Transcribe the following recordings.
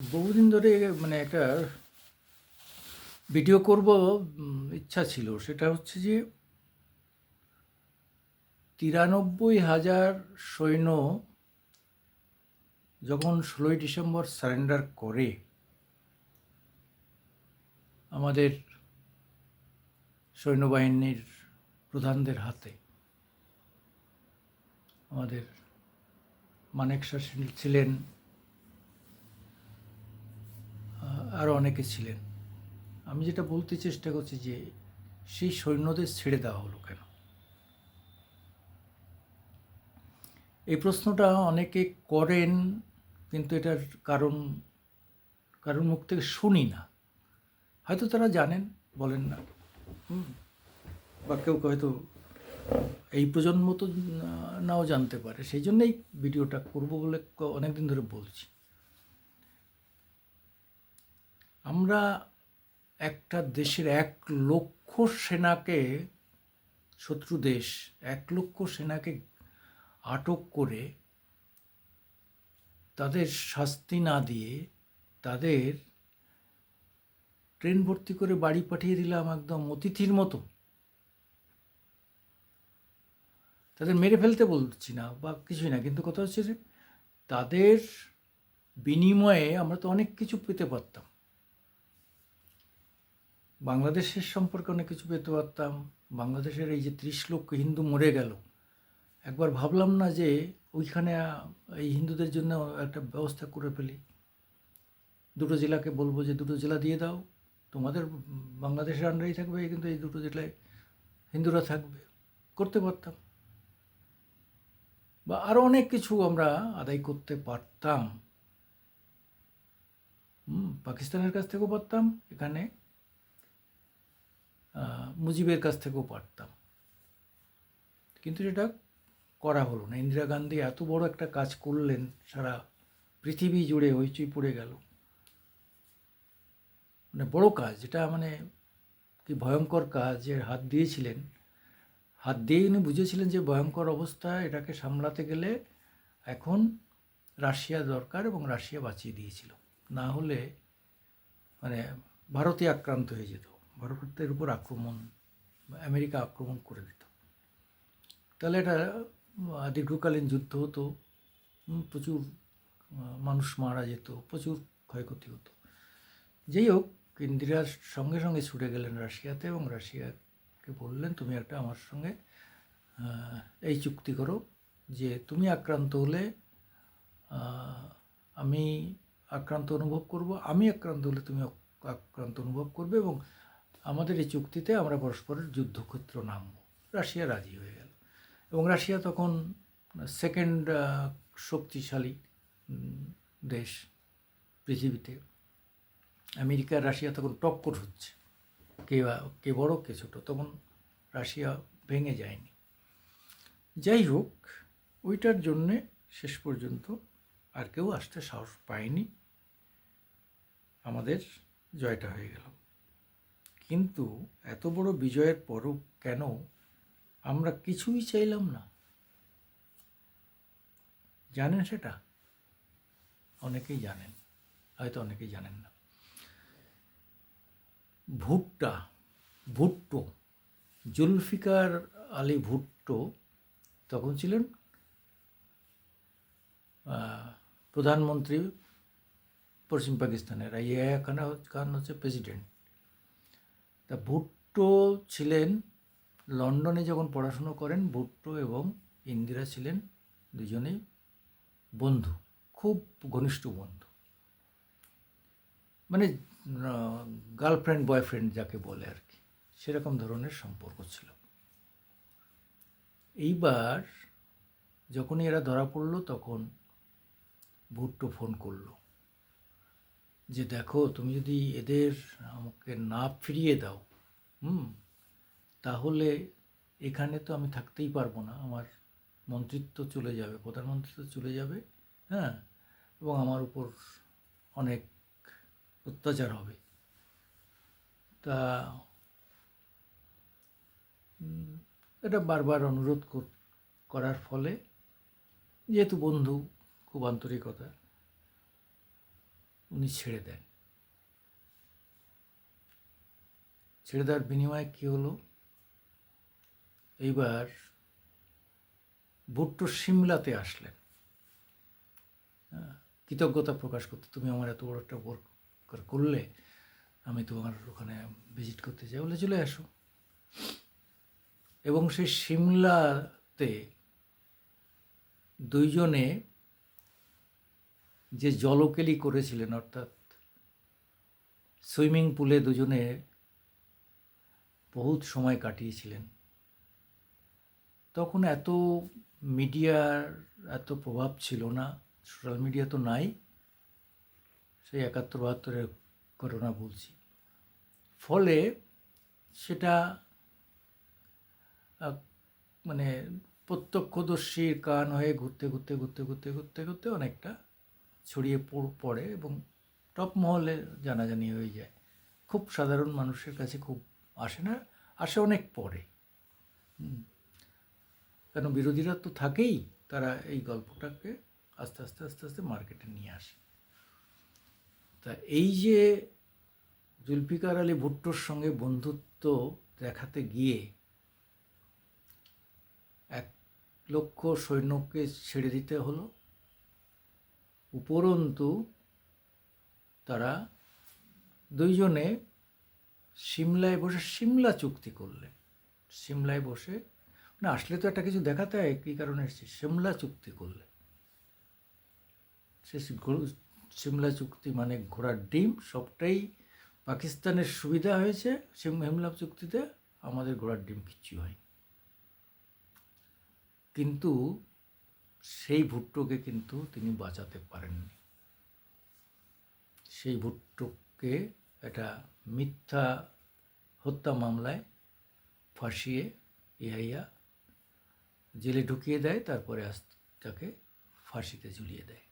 বহুদিন ধরে মানে একটা ভিডিও করব ইচ্ছা ছিল। সেটা হচ্ছে যে, তিরানব্বই হাজার সৈন্য যখন ষোলোই ডিসেম্বর সারেন্ডার করে, আমাদের সৈন্যবাহিনীর প্রধানদের হাতে, আমাদের মানেক শাহ ছিলেন আরও অনেকে ছিলেন। আমি যেটা বলতে চেষ্টা করছি যে, সেই সৈন্যদের ছেড়ে দেওয়া হলো কেন? এই প্রশ্নটা অনেকে করেন, কিন্তু এটার কারণ কারণ মুখ থেকে শুনি না। হয়তো তারা জানেন, বলেন না। বা কেউ হয়তো এই প্রজন্ম তো নাও জানতে পারে। সেই জন্যই ভিডিওটা করব বলে অনেক দিন ধরে বলছি। আমরা একটা দেশের এক লক্ষ সেনাকে, শত্রু দেশ, এক লক্ষ সেনাকে আটক করে তাদের শাস্তি না দিয়ে তাদের ট্রেন ভর্তি করে বাড়ি পাঠিয়ে দিলাম একদম অতিথির মতো। তাদের মেরে ফেলতে বলছি না বা কিছুই না, কিন্তু কথা হচ্ছে যে তাদের বিনিময়ে আমরা তো অনেক কিছু পেতে পারতাম। বাংলাদেশের সম্পর্কে অনেক কিছু পেতে পারতাম। বাংলাদেশের এই যে ত্রিশ লক্ষ হিন্দু মরে গেল। একবার ভাবলাম না যে ওইখানে এই হিন্দুদের জন্য একটা ব্যবস্থা করে ফেলি। দুটো জেলাকে বলব যে দুটো জেলা দিয়ে দাও। তোমাদের বাংলাদেশের আন্ডারেই থাকবে, কিন্তু এই দুটো জেলায় হিন্দুরা থাকবে। করতে পারতাম। বা আরও অনেক কিছু আমরা আদায় করতে পারতাম। পাকিস্তানের কাছ থেকেও পারতাম, এখানে মুজিবের কাছ থেকেও পারতাম। কিন্তু সেটা করা হলো না। ইন্দিরা গান্ধী এত বড় একটা কাজ করলেন, সারা পৃথিবী জুড়ে হইচই পড়ে গেল। মানে বড় কাজ, যেটা মানে কি ভয়ঙ্কর কাজ, যে হাত দিয়েছিলেন। হাত দিয়ে উনি বুঝেছিলেন যে ভয়ঙ্কর অবস্থা, এটাকে সামলাতে গেলে এখন রাশিয়া দরকার এবং রাশিয়া বাঁচিয়ে দিয়েছিল। না হলে মানে ভারতে আক্রান্ত হয়ে যেত। ভারতের উপর আক্রমণ, আমেরিকা আক্রমণ করে দিত। তাহলে এটা দীর্ঘকালীন যুদ্ধ হতো প্রচুর মানুষ মারা যেত, প্রচুর ক্ষয়ক্ষতি হতো। যাই হোক ইন্দিরার সঙ্গে সঙ্গে ছুটে গেলেন রাশিয়াতে এবং রাশিয়াকে বললেন, তুমি একটা আমার সঙ্গে এই চুক্তি করো যে তুমি আক্রান্ত হলে আমি আক্রান্ত অনুভব করব, আমি আক্রান্ত হলে তুমি আক্রান্ত অনুভব করবে এবং আমাদের এই চুক্তিতে আমরা পরস্পরের যুদ্ধক্ষেত্র নামব। রাশিয়া রাজি হয়ে গেল। এবং রাশিয়া তখন সেকেন্ড শক্তিশালী দেশ পৃথিবীতে। আমেরিকা, রাশিয়া তখন টক্কর হচ্ছে। কে কে বড়, কে ছোট, তখন রাশিয়া ভেঙে যায়নি। যাই হোক, ওইটার জন্যে শেষ পর্যন্ত আর কেউ আসতে সাহস পায়নি। আমাদের জয়টা হয়ে গেল। কিন্তু এত বড় বিজয়ের পরও কেন আমরা কিছুই চাইলাম না? জানেন সেটা? অনেকেই জানেন, হয়তো অনেকেই জানেন না। ভুট্টা, ভুট্টো, জুলফিকার আলী ভুট্টো তখন ছিলেন প্রধানমন্ত্রী পশ্চিম পাকিস্তানের, আর ইয়া খান হচ্ছে প্রেসিডেন্ট তা ভুট্টো ছিলেন লন্ডনে যখন পড়াশুনো করেন, ভুট্টো এবং ইন্দিরা ছিলেন দুজনেই বন্ধু, খুব ঘনিষ্ঠ বন্ধু। মানে গার্লফ্রেন্ড বয়ফ্রেন্ড যাকে বলে আর কি, সেরকম ধরনের সম্পর্ক ছিল। এইবার যখনই এরা ধরা পড়ল, তখন ভুট্টো ফোন করল যে, দেখো, তুমি যদি এদের আমাকে না ফিরিয়ে দাও হুম, তাহলে এখানে তো আমি থাকতেই পারব না। আমার মন্ত্রিত্ব চলে যাবে প্রধানমন্ত্রিত্ব চলে যাবে হ্যাঁ? এবং আমার উপর অনেক অত্যাচার হবে। তা এটা বারবার অনুরোধ করার ফলে যেহেতু বন্ধু খুব আন্তরিকতা, উনি ছেড়ে দেন। ছেড়ে দেওয়ার বিনিময়ে কী হলো? এইবার ভুট্টো সিমলাতে আসলেন। হ্যাঁ, কৃতজ্ঞতা প্রকাশ করতে তুমি আমার এত বড় একটা উপকার করলে আমি তোমার ওখানে ভিজিট করতে চাই। বলে চলে আসো। এবং সেই সিমলাতে দুইজনে যে জলকেলি করেছিলেন অর্থাৎ সুইমিং পুলে দুজনে বহুত সময় কাটিয়েছিলেন। তখন এত মিডিয়ার এত প্রভাব ছিল না, সোশ্যাল মিডিয়া তো নাই, সেই একাত্তর বাহাত্তরের ঘটনা বলছি। ফলে সেটা মানে প্রত্যক্ষদর্শীর কান হয়ে ঘুরতে ঘুরতে ঘুরতে ঘুরতে ঘুরতে ঘুরতে অনেকটা ছড়িয়ে পড়- এবং টপ মহলে জানাজানি হয়ে যায়। খুব সাধারণ মানুষের কাছে খুব আসে না, আসে অনেক পরে। কেন বিরোধীরা তো থাকেই, তারা এই গল্পটাকে আস্তে আস্তে আস্তে আস্তে মার্কেটে নিয়ে আসে। তা এই যে জুলফিকার আলী ভুট্টোর সঙ্গে বন্ধুত্ব দেখাতে গিয়ে এক লক্ষ সৈন্যকে ছেড়ে দিতে হলো, উপরন্তু তারা দুইজনে সিমলায় বসে সিমলা চুক্তি করলেন সিমলায় বসে, না, আসলে তো একটা কিছু দেখাতে হয়, কী কারণে এসেছে? সিমলা চুক্তি করলে। সে সিমলা চুক্তি মানে ঘোড়ার ডিম, সবটাই পাকিস্তানের সুবিধা হয়েছে সিম- সিমলা চুক্তিতে, আমাদের ঘোড়ার ডিম কিচ্ছু হয় কিন্তু সেই ভুট্টোকে কিন্তু তিনি বাঁচাতে পারেননি। সেই ভুট্টোকে একটা মিথ্যা হত্যা মামলায় ফাঁসিয়ে ইহাইয়া জেলে ঢুকিয়ে দেয়, তারপরে তাকে ফাঁসিতে ঝুলিয়ে দেয়।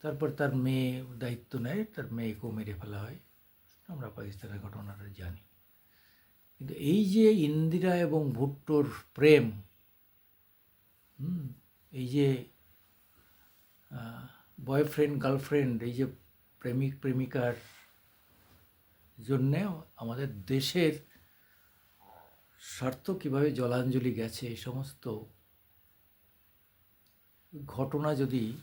তারপর তার মেয়ে দায়িত্ব নেয়, তার মেয়েকেও মেরে ফেলা হয়। আমরা পাকিস্তানের ঘটনাটা জানি। কিন্তু এই যে ইন্দিরা এবং ভুট্টোর প্রেম এই যে বয়ফ্রেন্ড, গার্লফ্রেন্ড, এই যে প্রেমিক প্রেমিকার জন্যে আমাদের দেশের স্বার্থ কীভাবে জলাঞ্জলি গেছে এই সমস্ত ঘটনা যদি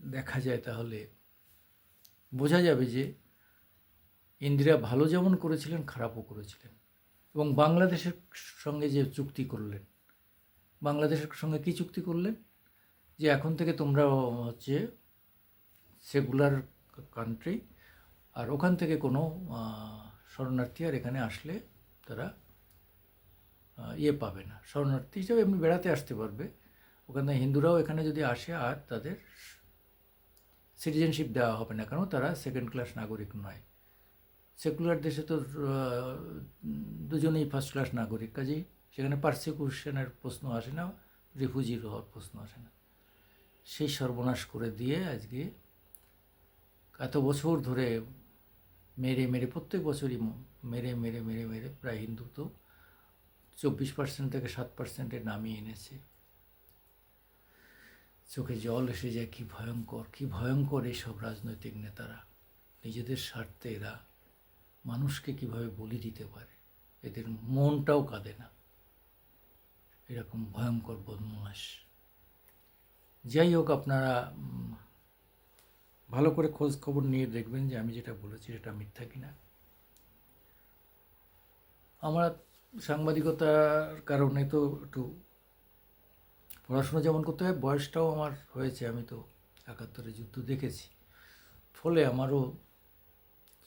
দেখা যায় তাহলে বোঝা যাবে যে ইন্দিরা ভালো যেমন করেছিলেন, খারাপও করেছিলেন। এবং বাংলাদেশের সঙ্গে যে চুক্তি করলেন, বাংলাদেশের সঙ্গে কি চুক্তি করলেন? যে এখন থেকে তোমরা হচ্ছে সেকুলার কান্ট্রি আর ওখান থেকে কোনো শরণার্থী আর এখানে আসলে তারা ইয়ে পাবে না। শরণার্থী হিসাবে এমনি বেড়াতে আসতে পারবে। ওখানে হিন্দুরাও এখানে যদি আসে, আর তাদের সিটিজেনশিপ দেওয়া হবে না কেন, তারা সেকেন্ড ক্লাস নাগরিক নয়। সেকুলার দেশে তো দুজনেই ফার্স্ট ক্লাস নাগরিক। কাজেই সেখানে পার্সিকিউশনের প্রশ্ন আসে না রিফিউজির হওয়ার প্রশ্ন আসে না। সেই সর্বনাশ করে দিয়ে আজকে এত বছর ধরে মেরে মেরে প্রত্যেক বছরই মেরে মেরে মেরে মেরে প্রায় হিন্দু তো চব্বিশ পার্সেন্ট থেকে সাত পার্সেন্টে নামিয়ে এনেছে চোখে জল এসে যায় কি ভয়ঙ্কর কি ভয়ঙ্কর এইসব রাজনৈতিক নেতারা নিজেদের স্বার্থে এরা মানুষকে কীভাবে বলি দিতে পারে এদের মনটাও কাঁদে না এরকম ভয়ঙ্কর বদমাস যাই হোক আপনারা ভালো করে খোঁজ খবর নিয়ে দেখবেন যে আমি যেটা বলেছি সেটা মিথ্যা কিনা। আমার সাংবাদিকতার কারণে তো একটু পড়াশোনা যেমন করতে হয়, বয়সটাও আমার হয়েছে, আমি তো একাত্তরে যুদ্ধ দেখেছি। ফলে আমারও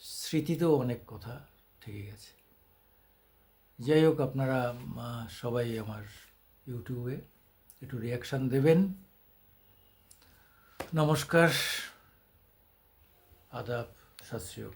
স্মৃতিতেও অনেক কথা থেকে গেছে। যাই হোক, আপনারা সবাই আমার ইউটিউবে একটু রিয়াকশান দেবেন। নমস্কার। adab şası yok.